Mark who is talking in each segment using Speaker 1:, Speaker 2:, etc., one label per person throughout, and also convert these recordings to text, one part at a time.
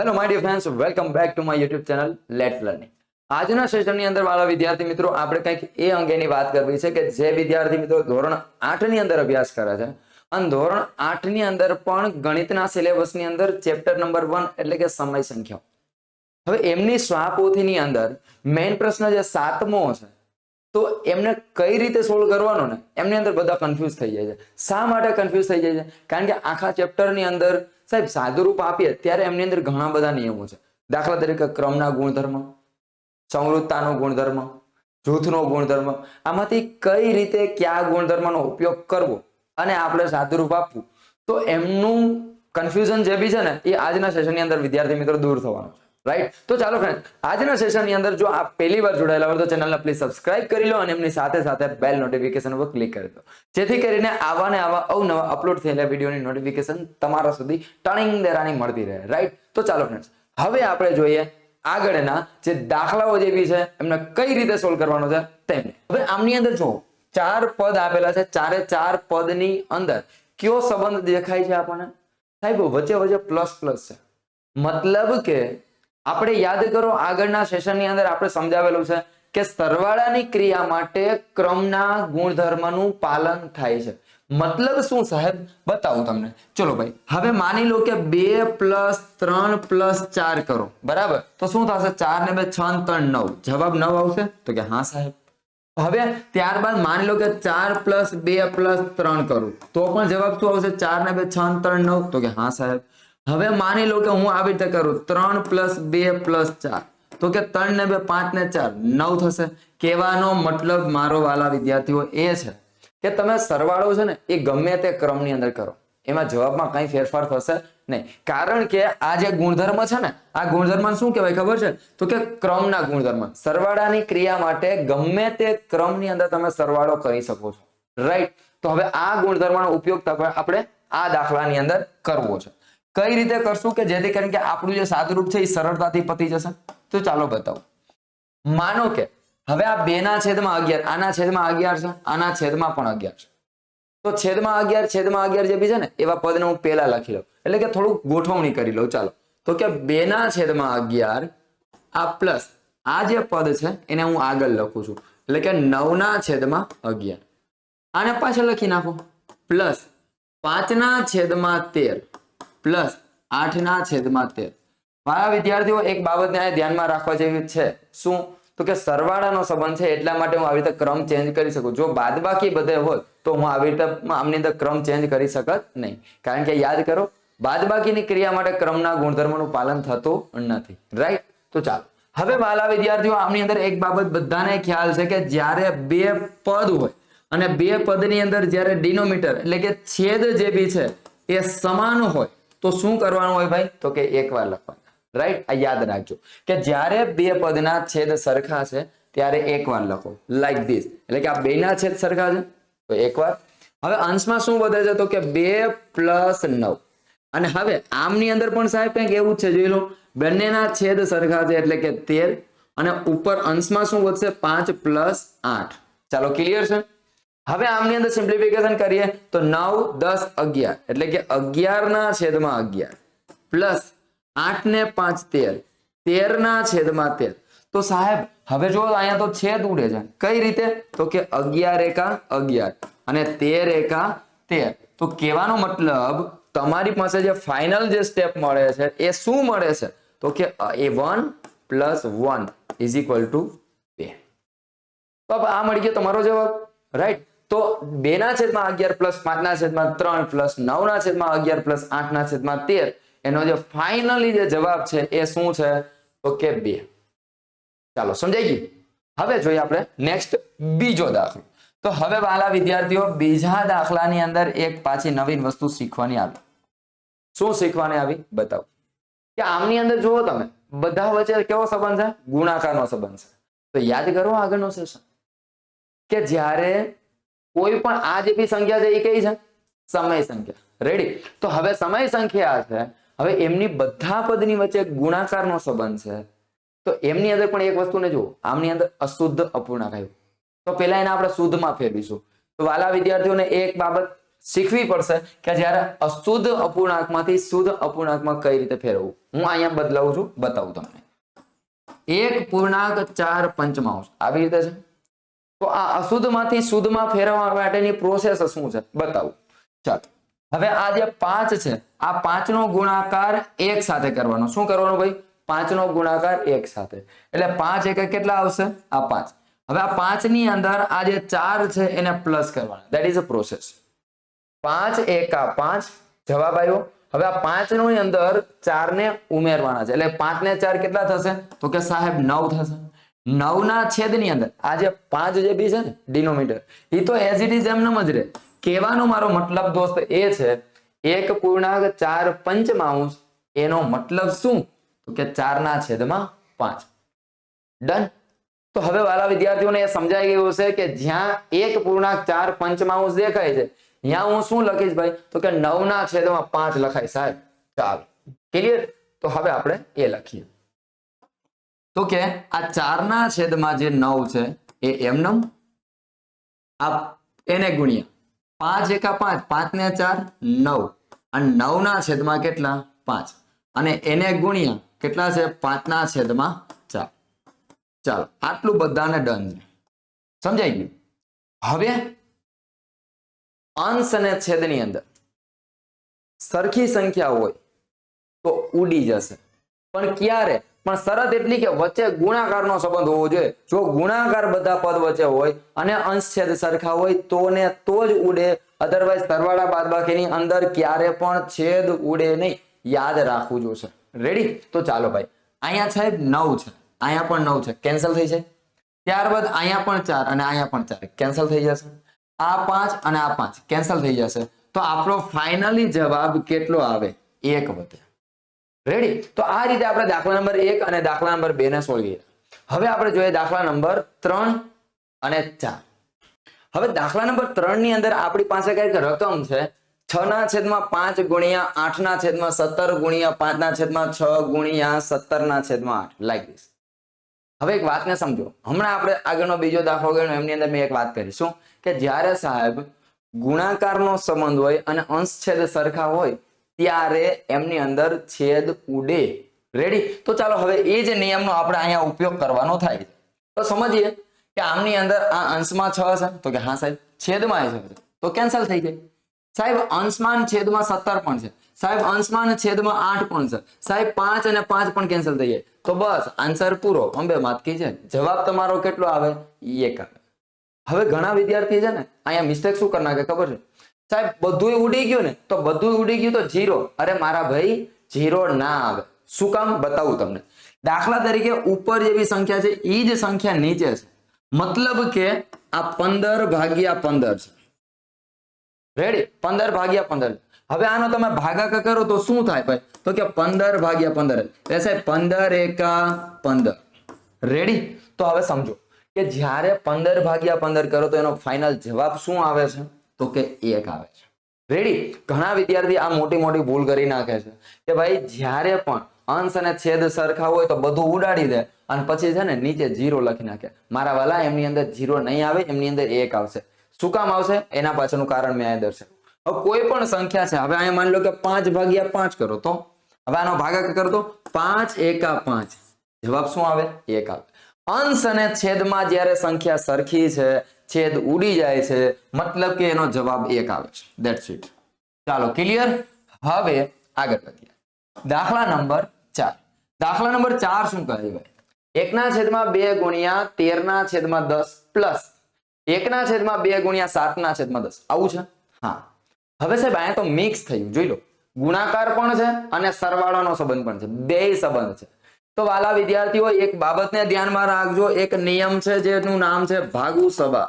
Speaker 1: Hello my dear friends welcome back to my YouTube channel let learning આજના સેશનની અંદર વાળા વિદ્યાર્થી મિત્રો, આપણે કંઈક એ અંગેની વાત કરવી છે કે જે વિદ્યાર્થી મિત્રો ધોરણ આઠની અંદર અભ્યાસ કરે છે. અને ધોરણ આઠની અંદર પણ ગણિતના સિલેબસની અંદર ચેપ્ટર નંબર વન એટલે કે સમય સંખ્યા. હવે એમની સ્વાપોથીની અંદર મેઇન પ્રશ્ન જે સાતમો છે, તો એમને કઈ રીતે સોલ્વ કરવાનો ને? એમની અંદર બધા કન્ફ્યુઝ થઈ જાય છે. શા માટે કન્ફ્યુઝ થઈ જાય છે? કારણ કે આખા ચેપ્ટરની અંદર સાહેબ, સાદુરૂપ આપીએ ત્યારે એમની અંદર ઘણા બધા નિયમો છે. દાખલા તરીકે ક્રમના ગુણધર્મ સમૃદ્ધતાનો ગુણધર્મ, જૂથનો ગુણધર્મ, આમાંથી કઈ રીતે કયા ગુણધર્મનો ઉપયોગ કરવો અને આપણે સાદુરૂપ આપવું. તો એમનું કન્ફ્યુઝન જે બી છે ને, એ આજના સેશનની અંદર વિદ્યાર્થી મિત્રો દૂર થવાનું છે. રાઈટ તો ચાલો ફ્રેન્ડ આજના સેશનની અંદર જો આપ પહેલી વાર જોડાયેલા હોય તો ચેનલને પ્લીઝ સબસ્ક્રાઇબ કરી લો અને એમની સાથે સાથે બેલ નોટિફિકેશન ઉપર ક્લિક કરી દો. જેથી કરીને આવા ને આવા અવનવા અપલોડ થયેલા વિડીયોની નોટિફિકેશન તમારા સુધી ટર્નિંગ દેરાની મળતી રહે. રાઈટ તો ચાલો ફ્રેન્ડ્સ હવે આપણે જોઈએ આગળના જે દાખલાઓ જે બી છે, એમને કઈ રીતે સોલ્વ કરવાનો છે તેમને. હવે આમની અંદર જો ચાર પદ આપેલા છે, ચારે ચાર પદની અંદર કયો સંબંધ દેખાય છે આપણને? સાહેબ, વચ્ચે વચ્ચે પ્લસ પ્લસ છે. મતલબ કે આપણે યાદ કરો, આગળના સેશનની અંદર આપણે સમજાવેલું છે કે સરવાળાની ક્રિયા માટે ક્રમના ગુણધર્મનું પાલન થાય છે. મતલબ શું સાહેબ? બતાવું તમને. ચલો ભાઈ, હવે માની લો કે બે પ્લસ ત્રણ પ્લસ ચાર કરો, બરાબર? તો શું થશે? ચાર ને બે, છ ત્રણ, નવ. જવાબ નવ આવશે? તો કે હા સાહેબ. હવે ત્યારબાદ માની લો કે ચાર પ્લસ બે પ્લસ ત્રણ કરું. તો પણ જવાબ શું આવશે? ચાર ને બે, છ ત્રણ, નવ. તો કે હા સાહેબ. હવે માની લો કે હું આવી રીતે કરું, ત્રણ પ્લસ બે પ્લસ ચાર. તો કે ત્રણ ને બે, પાંચ ને ચાર, નવ થશે. કહેવાનો મતલબ મારો વાલા વિદ્યાર્થીઓ એ છે કે તમે સરવાળો છે ને, એ ગમે તે ક્રમની અંદર કરો. એમાં જવાબમાં કઈ ફેરફાર થશે નહીં. કારણ કે આ જે ગુણધર્મ છે ને, આ ગુણધર્મ શું કહેવાય ખબર છે? તો કે ક્રમના ગુણધર્મ. સરવાળાની ક્રિયા માટે ગમે તે ક્રમની અંદર તમે સરવાળો કરી શકો છો. રાઈટ તો હવે આ ગુણધર્મનો ઉપયોગ આપણે આ દાખલાની અંદર કરવો છે. કઈ રીતે કરશું કે જેથી કરીને કે આપણું જે સાદુરૂપ છે એ સરળતાથી પતી જશે? તો ચાલો બતાવો. માનો કે હવે આ બે ના છેદમાં અગિયાર, આના છેદમાં અગિયાર છે, આના છેદમાં પણ અગિયાર છે. તો છેદમાં અગિયાર છેદમાં અગિયાર જે બી છે ને, એવા પદને હું પેલા લખી લઉં. એટલે કે થોડુંક ગોઠવણી કરી લઉં, ચાલો. તો કે બે ના છેદમાં અગિયાર, આ પ્લસ આ જે પદ છે એને હું આગળ લખું છું. એટલે કે નવ ના છેદમાં અગિયાર. આને પાછળ લખી નાખો. પ્લસ પાંચના છેદમાં તેર. પ્લસ આઠના છેદમાં તેર. મારા વિદ્યાર્થીઓ, એક બાબતને ધ્યાનમાં રાખવા જેવી છે. શું? તો કે સરવાળાનો સંબંધ છે એટલા માટે હું આવી રીતે ક્રમ ચેન્જ કરી શકું. જો બાદબાકી બધે હોય, તો હું આવી રીતે આમની અંદર ક્રમ ચેન્જ કરી શકત નહીં. કારણ કે યાદ કરો, બાદબાકીની ક્રિયા માટે ક્રમના ગુણધર્મનું પાલન થતું નથી. રાઈટ? તો ચાલો. હવે વાલા વિદ્યાર્થીઓ, આમની અંદર એક બાબત બધાને ખ્યાલ છે કે જ્યારે બે પદ હોય અને બે પદની અંદર જ્યારે ડિનોમીટર એટલે કે છેદ જે બી છે, એ સમાન હોય તો શું કરવાનું હોય ભાઈ? તો કે એકવાર લખવાના. રાઈટ આ યાદ રાખજો. કે જ્યારે બે પદના છેદ સરખા છે, ત્યારે એકવાર લખો. લાઈક ધીસ એટલે કે આ બેના છેદ સરખા છે? તો એકવાર હવે અંશમાં શું વધે છે? તો કે બે પ્લસ નવ. અને હવે આમની અંદર પણ સાહેબ કંઈક એવું છે, જોઈ લો. બંનેના છેદ સરખા છે એટલે કે તેર. અને ઉપર અંશમાં શું વધશે? પાંચ પ્લસ આઠ. ચાલો ક્લિયર છે? હવે આમની અંદર સિમ્પ્લિફિકેશન કરીએ તો નવ, દસ, અગિયાર. એટલે કે અગિયાર ના છેદમાં અગિયાર. પ્લસ આઠ ને પાંચ, તેર. તેર ના છેદમાં તેર. તો સાહેબ, હવે જો અહીંયા તો છેદ ઉડે છે. કઈ રીતે? તો કે અગિયાર એકા અગિયાર અને તેર એકા તેર. તો કહેવાનો મતલબ તમારી પાસે જે ફાઇનલ જે સ્ટેપ મળે છે, એ શું મળે છે? તો કે એ one plus one is equal to બે. તો આ મળી ગયો તમારો જવાબ. રાઈટ તો બે ના છેદમાં અગિયાર પ્લસ પાંચ ના છેદમાં ત્રણ પ્લસ નવ ના છેદમાં અગિયાર પ્લસ આઠ ના છેદમાં તેર. એનો જે ફાઇનલી જે જવાબ છે એ શું છે? તો કે બે. ચાલો, સમજાઈ ગયું? હવે જોઈએ આપણે નેક્સ્ટ બીજો દાખલો. તો હવે વાલા વિદ્યાર્થીઓ, બીજા દાખલાની અંદર એક પાછી નવીન વસ્તુ શીખવાની આવી શું શીખવાની આવી? બતાવો. કે આમની અંદર જુઓ તમે, બધા વચ્ચે કેવો સંબંધ છે? ગુણાકારનો સંબંધ છે. તો યાદ કરો આગળનો સેશન કે જ્યારે કોઈ પણ આ જે બી સંખ્યા છે એ કઈ છે? સમય સંખ્યા. રેડી તો હવે સમય સંખ્યા છે. હવે એમની બધા પદની વચ્ચે ગુણાકારનો સંબંધ છે. તો એમની અંદર પણ એક વસ્તુને જુઓ. આમની અંદર અશુદ્ધ અપૂર્ણાંક આવ્યું. તો પેલા એને આપણે શુદ્ધમાં ફેરવીશું. તો વાલા વિદ્યાર્થીઓને એક બાબત શીખવી પડશે કે જ્યારે અશુદ્ધ અપૂર્ણાંકમાંથી શુદ્ધ અપૂર્ણાંકમાં કઈ રીતે ફેરવવું? હું અહીંયા બદલાવું છું, બતાવું તમને. એક પૂર્ણાંક ચાર પંચમાંશ. આવી રીતે છે? તો આ અશુદ્ધમાંથી શુદ્ધમાં ફેરવવા માટેની પ્રોસેસ શું છે? બતાવું. ચાલો. હવે આ જે પાંચ છે, આ પાંચનો ગુણાકાર એક સાથે કરવાનો. શું કરવાનો ભાઈ? પાંચનો ગુણાકાર એક સાથે. એટલે પાંચ એક કેટલા આવશે? આ પાંચ. હવે આ પાંચની અંદર આ જે ચાર છે, એને પ્લસ કરવાના. દેટ ઇઝ અ પ્રોસેસ પાંચ એકા પાંચ, જવાબ આવ્યો હવે આ પાંચની અંદર ચાર ને ઉમેરવાના છે. એટલે પાંચ ને ચાર કેટલા થશે? તો કે સાહેબ નવ થશે. નવ છેદની અંદર. આ જે પાંચ જે બી છે ને ડિનોમીટર એ તો એઝ ઇટ ઇઝ એમનેમ જ રહે કહેવાનો મારો મતલબ દોસ્ત એ છે, એક પૂર્ણાંક ચાર પંચમાંશ, એનો મતલબ શું? તો કે ચાર ના છેદમાં પાંચ. ડન તો હવે વાલા વિદ્યાર્થીઓને એ સમજાઈ ગયું છે કે જ્યાં એક પૂર્ણાંક ચાર પંચમાંશ દેખાય છે, ત્યાં હું શું લખીશ ભાઈ? તો કે નવ ના છેદમાં પાંચ લખાય સાહેબ. ચાલો. ક્લિયર તો હવે આપણે એ લખીએ. તો કે આ ચારના છેદમાં જે નવ છે, એ એમનમ આ એને ગુણ્યા. પાંચ એકા પાંચ પાંચ ને ચાર, નવ. અને નવ ના છેદમાં કેટલા? પાંચ. અને એને ગુણ્યા, કેટલા છે? પાંચના છેદમાં ચાર. ચાલો, આટલું બધાને ડન સમજાઈ ગયું? હવે અંશ અને છેદની અંદર સરખી સંખ્યા હોય તો ઉડી જશે. પણ ક્યારે? પણ શરત એટલી કે વચ્ચે ગુણાકારનો સંબંધ હોવો જોઈએ. જો ગુણાકાર બધા પદ વચ્ચે હોય અને અંશ છેદ સરખા હોય, તો ને તો જ ઉડે. અધરવાઇઝ સરવાળા બાદબાકીની અંદર ક્યારે પણ છેદ ઉડે નહીં. યાદ રાખવું જોશે. રેડી તો ચાલો ભાઈ. અહીંયા સાહેબ નવ છે. અહીંયા પણ નવ છે. કેન્સલ થઈ જાય. ત્યારબાદ અહીંયા પણ ચાર અને અહીંયા પણ ચાર. કેન્સલ થઈ જશે. આ પાંચ અને આ પાંચ. કેન્સલ થઈ જશે. તો આપણો ફાઇનલી જવાબ કેટલો આવે? એક વધે રેડી તો આ રીતે આપણે દાખલા નંબર એક અને દાખલા નંબર બે ને સોળીએ. હવે આપણે જોઈએ દાખલા નંબર ત્રણ અને ચાર. હવે દાખલા નંબર ત્રણની અંદર આપણી પાસે કંઈક રકમ છે. છ ના છેદમાં પાંચ ગુણ્યા આઠ ના છેદમાં સત્તર ગુણ્યા પાંચ ના છેદમાં છ ગુણ્યા સત્તર ના છેદમાં આઠ. લાઈક ધીસ હવે એક વાતને સમજો. હમણાં આપણે આગળનો બીજો દાખલો ગયો એમની અંદર મેં એક વાત કરી. શું? કે જ્યારે સાહેબ ગુણાકારનો સંબંધ હોય અને અંશ છેદ સરખા હોય ત્યારે એમની અંદર છેદ ઉડે. રેડી તો ચાલો હવે એ જ નિયમનો આપણે અહીંયા ઉપયોગ કરવાનો થાય. તો સમજીએ કે આમની અંદર આ અંશમાં છ છે તો કે હા સાહેબ, છેદમાં છે. તો કેન્સલ થઈ જાય. સાહેબ, અંશમાન છેદમાં સત્તર પણ છે. સાહેબ, અંશમાન છેદમાં આઠ પણ છે. સાહેબ, પાંચ અને પાંચ પણ કેન્સલ થઈ જાય. તો બસ આન્સર પૂરો. અંબે માતકી છે? જવાબ તમારો કેટલો આવે? એક આવે. હવે ઘણા વિદ્યાર્થી છે ને, અહીંયા મિસ્ટેક શું કરી નાખે ખબર છે? સાહેબ બધું ઉડી ગયું ને, તો બધું ઉડી ગયું તો જીરો. અરે મારા ભાઈ, જીરો ના આવે. શું કામ? બતાવું તમને. દાખલા તરીકે ઉપર જેવી સંખ્યા છે એ જ સંખ્યા નીચે છે. મતલબ કે આ પંદર ભાગ્યા પંદર છે. રેડી પંદર ભાગ્યા પંદર. હવે આનો તમે ભાગાકાર કરો તો શું થાય ભાઈ? તો કે પંદર ભાગ્યા પંદર. એટલે સાહેબ, પંદર એકા પંદર. રેડી તો હવે સમજો કે જ્યારે પંદર ભાગ્યા પંદર કરો તો એનો ફાઇનલ જવાબ શું આવે છે? તો કે એક આવે છે. રેડી ઘણા વિદ્યાર્થી આ મોટી મોટી ભૂલ કરી નાખે છે. કે ભાઈ, જ્યારે પણ અંશ અને છેદ સરખા હોય તો બધું ઉડાડી દે અને પછી છે ને નીચે જીરો લખી નાખે. મારા વાલા, એમની અંદર જીરો નહીં આવે, એમની અંદર એક આવશે. શું કામ આવશે? એના પાછળનું કારણ મેં અહીં દર્શાવ્યું. કોઈ પણ સંખ્યા છે, હવે અહીંયા માની લો કે પાંચ ભાગ્યા પાંચ કરો તો? હવે આનો ભાગાકાર કરો પાંચ એકા પાંચ. જવાબ શું આવે? એક આવે. અંશ અને છેદમાં જ્યારે સંખ્યા સરખી છે છેદ ઉડી જાય છે. મતલબ કે એનો જવાબ એક આવે છે. દેટ્સ ઇટ ચાલો ક્લિયર હવે આગળ વધીએ. દાખલા નંબર ચાર. દાખલા નંબર ચાર શું કહે ભાઈ એકના છેદમાં બે ગુણ્યા તેરના છેદમાં દસ પ્લસ એકના છેદમાં બે ગુણ્યા સાતના છેદમાં દસ. આવું છે? હા. હવે સાહેબ, અહીંયા તો મિક્સ થયું. જોઈ લો. ગુણાકાર પણ છે અને સરવાળાનો સંબંધ પણ છે. બે સંબંધ છે. તો વાલા વિદ્યાર્થીઓ, એક બાબતને ધ્યાનમાં રાખજો. એક નિયમ છે જેનું નામ છે ભાગુ સભા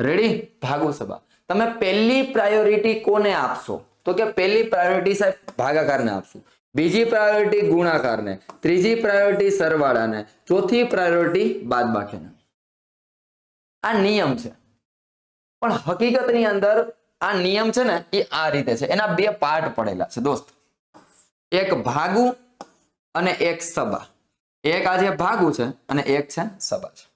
Speaker 1: રેડી ભાગુ સભા. તમે પહેલી પ્રાયોરિટી કોને આપશો? તો કે પહેલી પ્રાયોરિટી સાહેબ ભાગાકારને આપશો. બીજી પ્રાયોરિટી ગુણાકારને. ત્રીજી પ્રાયોરિટી સરવાળાને. ચોથી પ્રાયોરિટી બાદબાકીને. આ નિયમ છે. પણ હકીકતની અંદર આ નિયમ છે ને એ આ રીતે છે. એના બે પાર્ટ પડેલા છે દોસ્ત. એક ભાગું અને એક સભા. એક આજે ભાગુ છે અને એક છે સભા છે.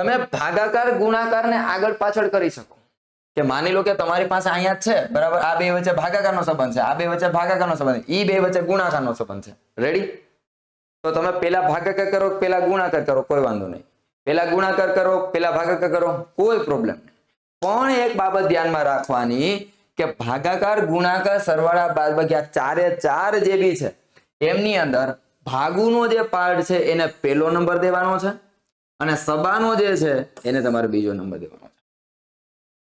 Speaker 1: તમે ભાગાકાર ગુણાકાર ને આગળ પાછળ કરી શકો. કે માની લો કે તમારી પાસે અહીંયા છે, બરાબર? આ બે વચ્ચે ભાગાકારનો સંબંધ છે, આ બે વચ્ચે ભાગાકારનો સંબંધ છે, ઈ બે વચ્ચે ગુણાકારનો સંબંધ છે. રેડી તો તમે પેલા ભાગાકાર કરો, પેલા ગુણાકાર કરો, કોઈ વાંધો નહીં. પેલા ગુણાકાર કરો, પેલા ભાગાકાર કરો, કોઈ પ્રોબ્લેમ નહીં. પણ એક બાબત ધ્યાનમાં રાખવાની કે ભાગાકાર, ગુણાકાર સરવાળા બાદબાકી આ ચારે ચાર જે બી છે, એમની અંદર ભાગુનો જે પાર્ટ છે, એને પેલો નંબર દેવાનો છે. અને સબાનો જે છે, એને તમારે બીજો નંબર દેવાનો છે.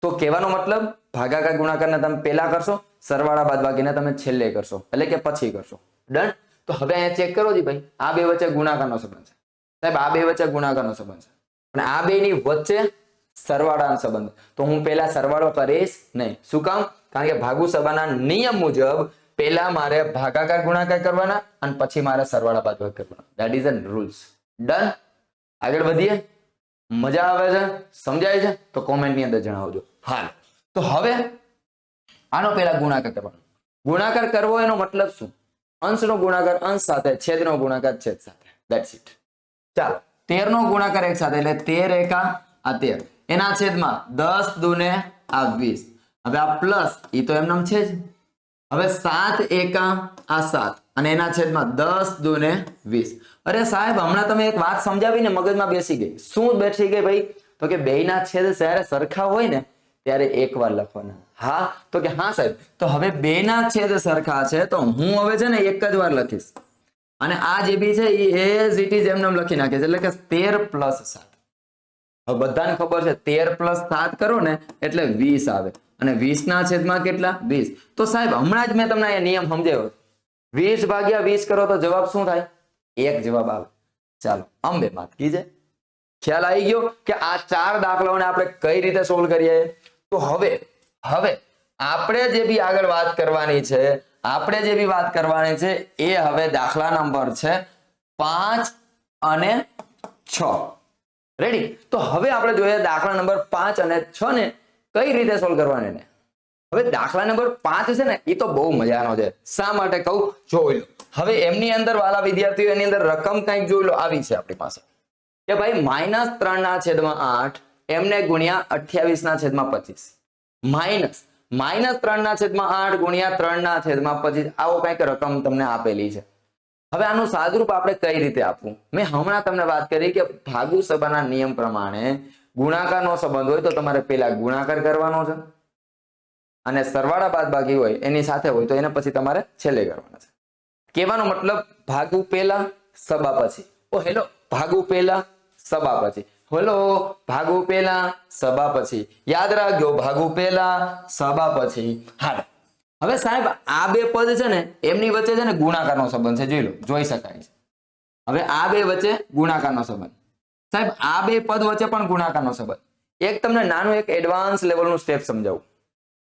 Speaker 1: તો કહેવાનો મતલબ, ભાગાકાર ગુણાકારને તમે પહેલા કરશો, સરવાળા બાદ બાકીને તમે છેલ્લે કરશો, એટલે કે પછી કરશો. ડન તો હવે અહીંયા ચેક કરો જી ભાઈ, આ બે વચ્ચે ગુણાકારનો સંબંધ છે. સાહેબ, આ બે વચ્ચે ગુણાકારનો સંબંધ છે. અને આ બેની વચ્ચે સરવાળાનો સંબંધ. તો હું પહેલા સરવાળો કરીશ નહીં. શું કામ? કારણ કે ભાગુ સભાના નિયમ મુજબ પહેલા મારે ભાગાકાર ગુણાકાર કરવાના અને પછી મારે સરવાળા બાદ કરવાના. That is a rules done આગળ વધીએ. મજા આવે છે? સમજાય છે? તો કોમેન્ટની અંદર જણાવજો. હા તો હવે આનો પહેલા ગુણાકાર કરવાનો. ગુણાકાર કરવો એનો મતલબ શું? અંશનો ગુણાકાર અંશ સાથે, છેદનો ગુણાકાર છેદ સાથે. દેટ્સ ઇટ ચાલો. તેર નો ગુણાકાર એક સાથે, એટલે તેર એકા આ તેર. એના છેદમાં દસ દુને આ વીસ. હવે આ પ્લસ એ તો એમનામ છે જ. હવે સાત એકા આ સાત. અને એના છેદમાં દસ દુને વીસ. અરે સાહેબ, હમણાં તમે એક વાત સમજાવીને મગજમાં બેસી ગઈ. શું બેસી ગઈ ભાઈ? તો કે બે ના છેદ જ્યારે સરખા હોય ને, ત્યારે એક વાર લખવાના. હા? તો કે હા સાહેબ. તો હવે બે ના છેદ સરખા છે, તો હું હવે છે ને એક જ વાર લખીશ. અને આ જે બી છે એ એઝ ઇટ ઇઝ એમને એમ લખી છે. એટલે કે તેર પ્લસ સાત. હવે બધાને ખબર છે, તેર પ્લસ સાત કરો ને, એટલે વીસ આવે. અને વીસ ના છેદમાં કેટલા? વીસ. તો સાહેબ, હમણાં જ મેં તમને અહીંયા નિયમ સમજાવ્યો. વીસ ભાગ્યા વીસ કરો તો જવાબ શું થાય? એક જવાબ આવે. ચાલો, અંબે માત કીજે ખ્યાલ આવી ગયો કે આ ચાર દાખલાઓને આપણે કઈ રીતે સોલ્વ કરીએ? તો હવે હવે આપણે જે બી આગળ વાત કરવાની છે, આપણે જે બી વાત કરવાની છે, એ હવે દાખલા નંબર છે પાંચ અને છ. રેડી તો હવે આપણે જોઈએ દાખલા નંબર પાંચ અને છ ને કઈ રીતે સોલ્વ કરવાની હવે દાખલા નંબર પાંચ છે ને એ તો બહુ મજાનો છે. શા માટે કહું? જોઈ લો. હવે એમની અંદર વાલા વિદ્યાર્થીઓ એની અંદર રકમ કંઈક જોઈ લો, આવી છે આપણી પાસે. કે ભાઈ માઇનસ ત્રણ ના છેદમાં આઠ, એમને ગુણ્યા અઠ્યાવીસ ના છેદમાં પચીસ. માઇનસ માઇનસ ત્રણ ના છેદમાં આઠ ગુણ્યા ત્રણ ના છેદમાં પચીસ, આવો કંઈક રકમ તમને આપેલી છે. હવે આનું સાદુરૂપ આપણે કઈ રીતે આપવું? મેં હમણાં તમને વાત કરી કે ભાગુ સભાના નિયમ પ્રમાણે ગુણાકારનો સંબંધ હોય તો તમારે પેલા ગુણાકાર કરવાનો છે. અને સરવાળા બાદ બાકી હોય, એની સાથે હોય, તો એને પછી તમારે છેલ્લે કરવાના છે. કહેવાનો મતલબ, ભાગુ પહેલા, સબા પછી. ઓ, હેલો. ભાગુ પહેલા, સબા પછી. હેલો, ભાગુ પહેલા, સબા પછી. યાદ રાખજો, ભાગુ પહેલા, સબા પછી. હા હવે સાહેબ, આ બે પદ છે ને, એમની વચ્ચે છે ને ગુણાકારનો સંબંધ છે, જોઈ લો, જોઈ શકાય છે. હવે આ બે વચ્ચે ગુણાકારનો સંબંધ. સાહેબ, આ બે પદ વચ્ચે પણ ગુણાકારનો સંબંધ. એક તમને નાનું, એક એડવાન્સ લેવલનું સ્ટેપ સમજાવું.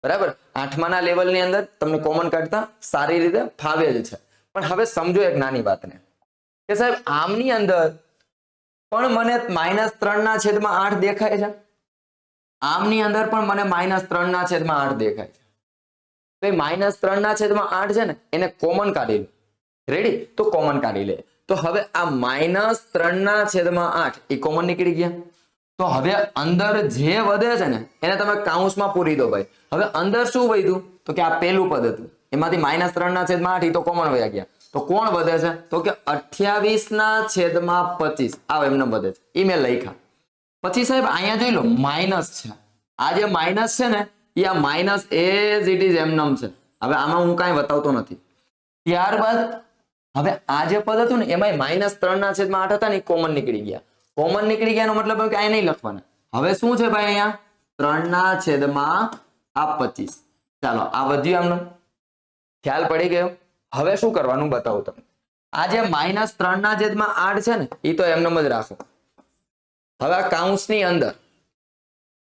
Speaker 1: બરાબર? આઠમાના લેવલની અંદર તમને કોમન કાઢતા સારી રીતે ફાવે જ છે. પણ હવે સમજો એક નાની વાતને. કે સાહેબ, આમની અંદર પણ મને માઇનસ ત્રણના છેદમાં આઠ દેખાય છે. આમની અંદર પણ મને માઇનસ ત્રણ ના છેદમાં આઠ દેખાય છે. તો એ માઇનસ ત્રણ ના છેદમાં આઠ છે ને, એને કોમન કાઢી લે. રેડી તો કોમન કાઢી લે. તો હવે આ માઇનસ ત્રણના છેદમાં આઠ એ કોમન નીકળી ગયા. તો હવે અંદર જે વધે છે ને, એને તમે કાઉન્સમાં પૂરી દો ભાઈ. હવે અંદર શું વધ્યું? તો કે આ પેલું પદ હતું. એમાંથી માઇનસ ત્રણ ના છેદમાં આઠ એ તો કોમન વયા ગયા. તો કોણ વધે છે? તો કે અઠ્યાવીસ ના છેદમાં પચીસ. આવ એમને વધે છે. એ મેં લખ્યા પછી સાહેબ, અહીંયા જોઈ લો માઇનસ છે. આ જે માઇનસ છે ને એ આ માઇનસ એઝ ઇટ ઇઝ એમનમ છે. હવે આમાં હું કાંઈ બતાવતો નથી. ત્યારબાદ, હવે આ જે પદ હતું ને એમાં માઇનસ ત્રણ ના છેદમાં આઠ હતા ને કોમન નીકળી ગયા. કોમન નીકળી ગયા મતલબ કે નહીં લખવાના. હવે શું છે ભાઈ અહીંયા? ત્રણ ના છેદમાં આ પચીસ. ચાલો, આ વધ્યું એમનું ખ્યાલ પડી ગયો? હવે શું કરવાનું બતાવું તમને? આ જે માઇનસ ત્રણ ના છેદમાં આઠ છે ને એ તો એમનેમ જ રાખો. હવે આ કાઉન્સની અંદર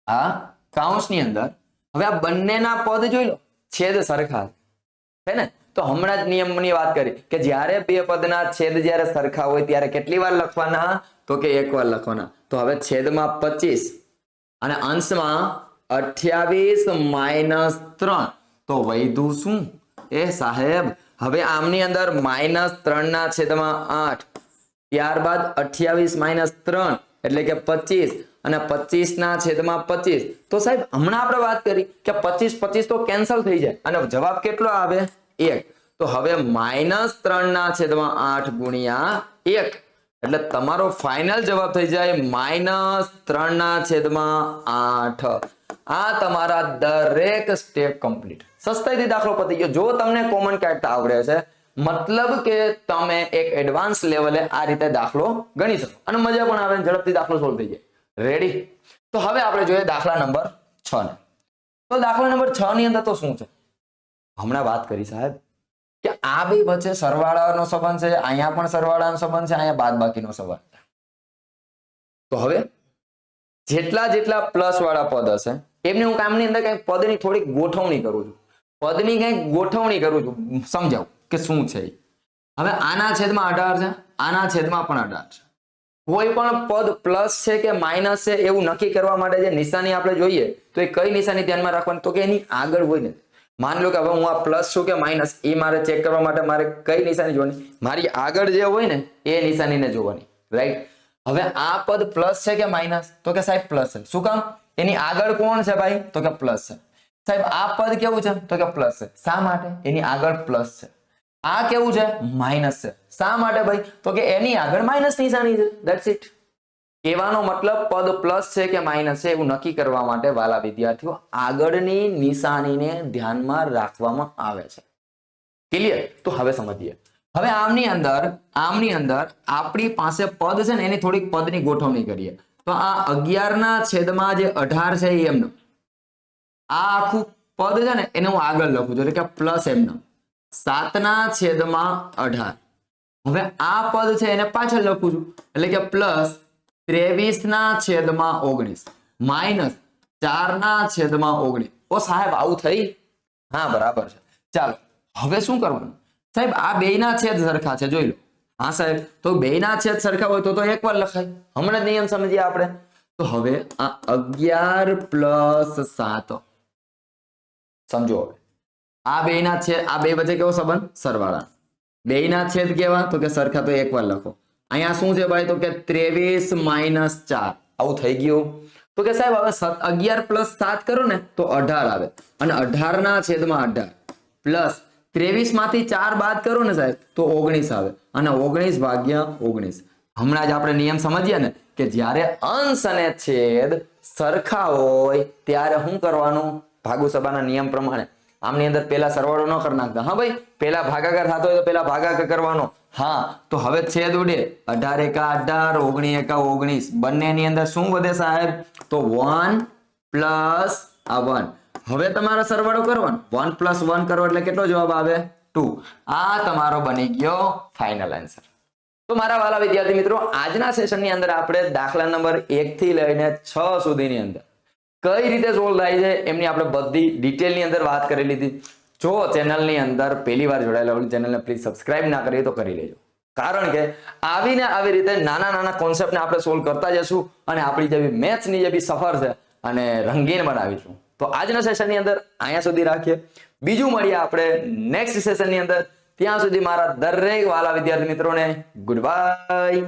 Speaker 1: આ કાઉન્સની અંદર, હવે આ બંનેના પદ જોઈ લો, છેદ સરખા છે. ને? તો હમણાં જ નિયમની વાત કરી કે જ્યારે બે પદના છેદ જ્યારે સરખા હોય ત્યારે કેટલી વાર લખવાના? તો કે એક વાર લખવાના. તો હવે છેદમાં પચીસ અને અંશમાં અઠ્યાવીસ માઇનસ ત્રણ. તો વૈધું શું? એ સાહેબ, હવે આમની અંદર માઇનસ ત્રણ ના છેદમાં આઠ. ત્યારબાદ અઠ્યાવીસ માઇનસ ત્રણ, એટલે કે પચીસ. અને પચીસ ના છેદમાં પચીસ. તો સાહેબ, હમણાં આપણે વાત કરી કે પચીસ પચીસ તો કેન્સલ થઈ જાય. અને જવાબ કેટલો આવે? એક. તો હવે માઇનસ ત્રણ ના છેદમાં આઠ ગુણ્યા એક. એટલે તમારો ફાઇનલ જવાબ થઈ જાય માઇનસ ત્રણ ના છેદમાં આઠ. આ તમારા દરેક સ્ટેપ કમ્પ્લીટ સસ્તાઈથી દાખલો પતી ગયો. જો તમને કોમન કાઢતા આવડે છે, મતલબ કે તમે એક એડવાન્સ લેવલે આ રીતે દાખલો ગણી શકો. અને મજા પણ આવે ઝડપથી દાખલો સોલ્વ થઈ જાય. રેડી તો હવે આપણે જોઈએ દાખલા નંબર છ ને. તો દાખલા નંબર છ ની અંદર તો શું છે? હમણાં વાત કરી સાહેબ. કે આ બે વચ્ચે સરવાળાનો સંબંધ છે, અહીંયા પણ સરવાળાનો સંબંધ છે, અહીંયા બાદ બાકીનો સંબંધ છે. તો હવે જેટલા જેટલા પ્લસ વાળા પદ હશે, એમની હું કામની અંદર કઈ પદની થોડીક ગોઠવણી કરું છું. પદની કઈ ગોઠવણી કરું છું, સમજાવું કે શું છે હવે આના છેદમાં અઢાર છે, આના છેદમાં પણ અઢાર છે. કોઈ પણ પદ પ્લસ છે કે માઇનસ છે એવું નક્કી કરવા માટે જે નિશાની આપણે જોઈએ, તો એ કઈ નિશાની ધ્યાનમાં રાખવાની? તો કે એની આગળ હોય ને. માની લો કે હવે હું આ પ્લસ છું કે માઇનસ એ મારે ચેક કરવા માટે મારે કઈ નિશાની જોવાની? મારી આગળ જે હોય ને, એ નિશાનીને જોવાની રાઈટ હવે આ પદ પ્લસ છે કે માઇનસ તો કે સાહેબ પ્લસ છે. શું કામ? એની આગળ કોણ છે ભાઈ? તો કે પ્લસ છે. સાહેબ, આ પદ કેવું છે? તો કે પ્લસ છે. શા માટે? એની આગળ પ્લસ છે. આ કેવું છે? માઇનસ છે. શા માટે ભાઈ? તો કે એની આગળ માઇનસ નિશાની છે. ધેટ્સ ઇટ કહેવાનો મતલબ પદ પ્લસ છે કે માઇનસ છે એવું નક્કી કરવા માટે વાલા વિદ્યાર્થીઓ આગળની નિશાનીને ધ્યાનમાં રાખવામાં આવે છે. ક્લિયર તો હવે સમજીએ. હવે આમની અંદર આમની અંદર આપણી પાસે પદ છે ને એની થોડીક પદની ગોઠવણી કરીએ. તો આ અગિયાર ના છેદમાં જે અઢાર છે એ એમનો. આ આખું પદ છે ને એને હું આગળ લખું છું, એટલે કે પ્લસ એમનો. સાતના છેદમાં અઢાર. હવે આ પદ છે એને પાછળ લખું છું, એટલે કે પ્લસ ત્રેવીસ ના છેદમાં ઓગણીસ. માઇનસ ચાર ના છેદમાં ઓગણીસ. ઓ સાહેબ, આવું થઈ? હા, બરાબર છે. ચાલો, હવે શું કરવાનું? સાહેબ, આ બેયના છેદ સરખા છે, જોઈ લો. હા, સાહેબ, તો બે ના છેદ સરખા હોય તો તો એક વાર લખાય. હમણાં જ નિયમ સમજીએ આપણે. તો હવે આ અગિયાર પ્લસ સાત. સમજો હવે. આ બેયના છેદ, આ બે વચ્ચે કેવો સંબંધ? સરવાળા બેયના છેદ કેવા? તો કે સરખા તો એકવાર લખો. અહીંયા શું છે ભાઈ? તો કે ત્રેવીસ માઇનસ ચાર. આવું થઈ ગયું. તો કે સાહેબ, હવે અગિયાર પ્લસ સાત કરો ને, તો અઢાર આવે. અને અઢાર ના છેદમાં અઢાર. પ્લસ ત્રેવીસમાંથી ચાર બાદ કરો ને સાહેબ, તો ઓગણીસ આવે. અને ઓગણીસ ભાગ્યા ઓગણીસ. હમણાં જ આપણે નિયમ સમજીએ ને, કે જ્યારે અંશ અને છેદ સરખા હોય, ત્યારે શું કરવાનું? ભાગુસભાના નિયમ પ્રમાણે આમની અંદર પેલા સરવાળો ન કરી નાખતા. હા ભાઈ, પેલા ભાગાકાર થતો હોય તો પેલા ભાગાકાર કરવાનો. હા, તો હવે છેદ ઉડે. અઢાર એકા અઢાર, ઓગણી એકા ઓગણીસ. બંનેની અંદર શું વધે સાહેબ? તો વન પ્લસ આ વન હવે તમારો સરવાળો કરવાનો. વન પ્લસ વન કરો એટલે કેટલો જવાબ આવે? ટુ આ તમારો બની ગયો ફાઇનલ આન્સર તો મારા વાલા વિદ્યાર્થી મિત્રો, આજના સેશનની અંદર આપણે દાખલા નંબર એક થી લઈને છ સુધીની અંદર કઈ રીતે સોલ્વ થાય છે એમની આપણે બધી ડિટેલની અંદર વાત કરી લીધી. જો ચેનલની અંદર પહેલી વાર જોડાયેલા હોય ચેનલને પ્લીઝ સબસ્ક્રાઇબ ના કરીએ તો કરી લેજો. કારણ કે આવીને આવી રીતે નાના નાના કોન્સેપ્ટને આપણે સોલ્વ કરતા જશું અને આપણી જે બી મેથ્સની જે બી સફર છે અને રંગીન બનાવીશું. તો આજના સેશનની અંદર અહીંયા સુધી રાખીએ. બીજું મળીએ આપણે નેક્સ્ટ સેશનની અંદર. ત્યાં સુધી મારા દરેક વાલા વિદ્યાર્થી મિત્રોને ગુડ બાય